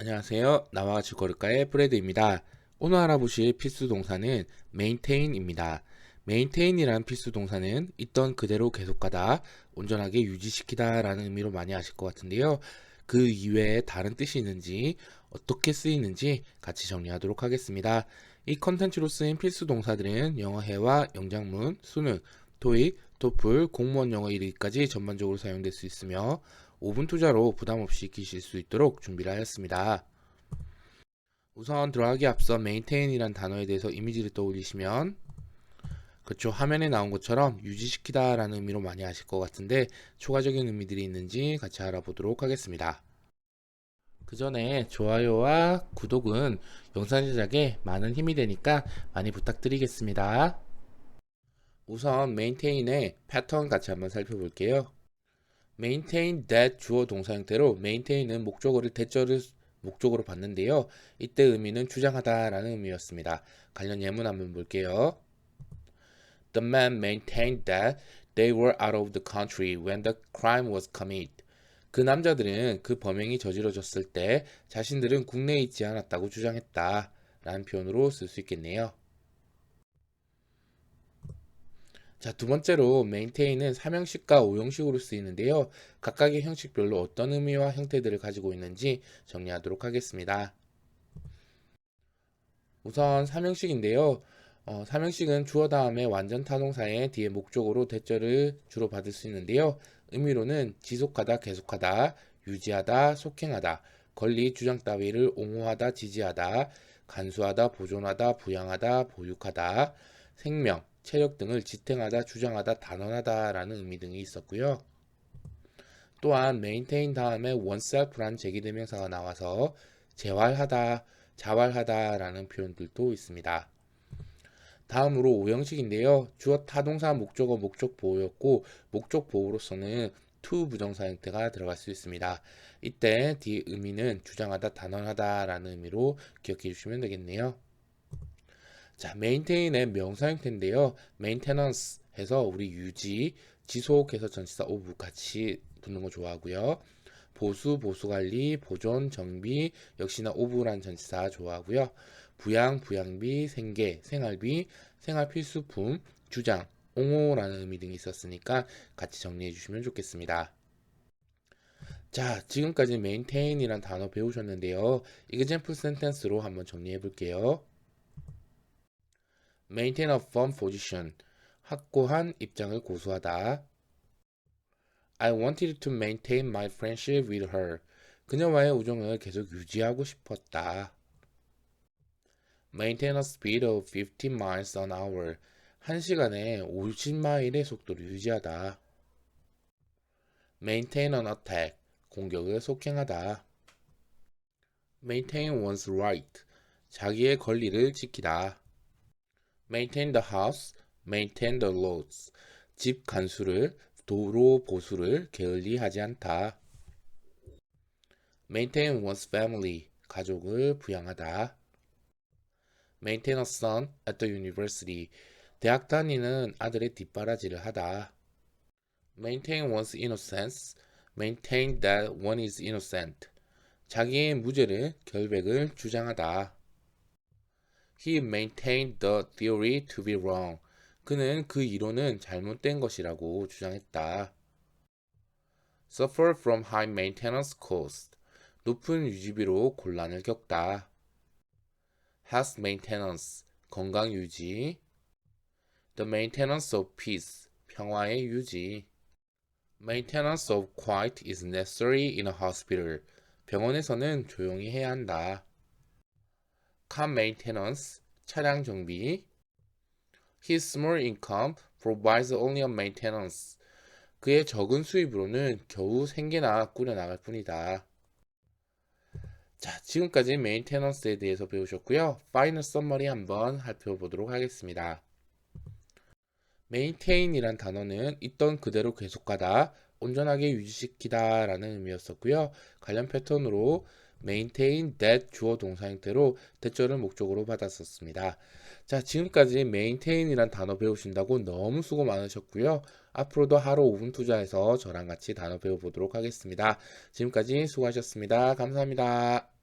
안녕하세요. 나와 같이 걸을까의 프레드입니다. 오늘 알아보실 필수 동사는 maintain입니다. maintain이란 필수 동사는 있던 그대로 계속하다, 온전하게 유지시키다 라는 의미로 많이 아실 것 같은데요. 그 이외에 다른 뜻이 있는지, 어떻게 쓰이는지 같이 정리하도록 하겠습니다. 이 컨텐츠로 쓰인 필수 동사들은 영어회화, 영장문, 수능, 토익, 토플, 공무원 영어 1위까지 전반적으로 사용될 수 있으며 5분 투자로 부담 없이 익히실 수 있도록 준비를 하였습니다. 우선 들어가기 앞서 maintain이란 단어에 대해서 이미지를 떠올리시면 그쵸 화면에 나온 것처럼 유지시키다 라는 의미로 많이 아실 것 같은데 추가적인 의미들이 있는지 같이 알아보도록 하겠습니다. 그 전에 좋아요와 구독은 영상 제작에 많은 힘이 되니까 많이 부탁드리겠습니다. 우선 maintain의 패턴 같이 한번 살펴볼게요. Maintain that 주어 동사 형태로 maintain은 목적어를 대절을 목적으로 봤는데요. 이때 의미는 주장하다라는 의미였습니다. 관련 예문 한번 볼게요. The man maintained that they were out of the country when the crime was committed. 그 남자들은 그 범행이 저지러졌을 때 자신들은 국내에 있지 않았다고 주장했다. 라는 표현으로 쓸 수 있겠네요. 자, 두 번째로 maintain은 삼형식과 오형식으로 쓰이는데요. 각각의 형식별로 어떤 의미와 형태들을 가지고 있는지 정리하도록 하겠습니다. 우선 삼형식인데요. 어, 삼형식은 주어 다음에 완전 타동사의 뒤에 목적으로 대절을 주로 받을 수 있는데요. 의미로는 지속하다, 계속하다, 유지하다, 속행하다, 권리, 주장 따위를 옹호하다, 지지하다, 간수하다, 보존하다, 부양하다, 보육하다, 생명, 체력 등을 지탱하다, 주장하다, 단언하다라는 의미 등이 있었고요. 또한 maintain 다음에 oneself란 제기대명사가 나와서 재활하다, 자활하다라는 표현들도 있습니다. 다음으로 오형식인데요. 주어 타동사 목적어 목적 보호였고 목적 보호로서는 to 부정사 형태가 들어갈 수 있습니다. 이때 뒤 의미는 주장하다, 단언하다라는 의미로 기억해 주시면 되겠네요. 자, maintain의 명사 형태인데요. maintenance 해서 우리 유지, 지속해서 전치사 of 같이 붙는 거 좋아하고요. 보수, 보수관리, 보존, 정비 역시나 of란 전치사 좋아하고요. 부양, 부양비, 생계, 생활비, 생활필수품, 주장, 옹호라는 의미 등이 있었으니까 같이 정리해 주시면 좋겠습니다. 자, 지금까지 maintain이란 단어 배우셨는데요. example sentence로 한번 정리해 볼게요. Maintain a firm position. 확고한 입장을 고수하다. I wanted to maintain my friendship with her. 그녀와의 우정을 계속 유지하고 싶었다. Maintain a speed of 50 miles an hour. 1시간에 50마일의 속도를 유지하다. Maintain an attack. 공격을 속행하다. Maintain one's right. 자기의 권리를 지키다. Maintain the house. Maintain the roads. 집 간수를, 도로 보수를 게을리하지 않다. Maintain one's family. 가족을 부양하다. Maintain a son at the university. 대학 다니는 아들의 뒷바라지를 하다. Maintain one's innocence. Maintain that one is innocent. 자기의 무죄를 결백을 주장하다. He maintained the theory to be wrong. 그는 그 이론은 잘못된 것이라고 주장했다. Suffer from high maintenance cost. 높은 유지비로 곤란을 겪다. Health maintenance. 건강 유지. The maintenance of peace. 평화의 유지. Maintenance of quiet is necessary in a hospital. 병원에서는 조용히 해야 한다. Car maintenance. 차량 정비. His small income provides only a maintenance. 그의 적은 수입으로는 겨우 생계나 꾸려나갈 뿐이다. 자, 지금까지 메인테넌스에 대해서 배우셨고요. 파이널 썸머리 한번 살펴보도록 하겠습니다. 메인테인이란 단어는 있던 그대로 계속하다, 온전하게 유지시키다 라는 의미였었고요. 관련 패턴으로 maintain that 주어 동사 형태로 대절을 목적으로 받았었습니다. 자, 지금까지 maintain이란 단어 배우신다고 너무 수고 많으셨고요. 앞으로도 하루 5분 투자해서 저랑 같이 단어 배워보도록 하겠습니다. 지금까지 수고하셨습니다. 감사합니다.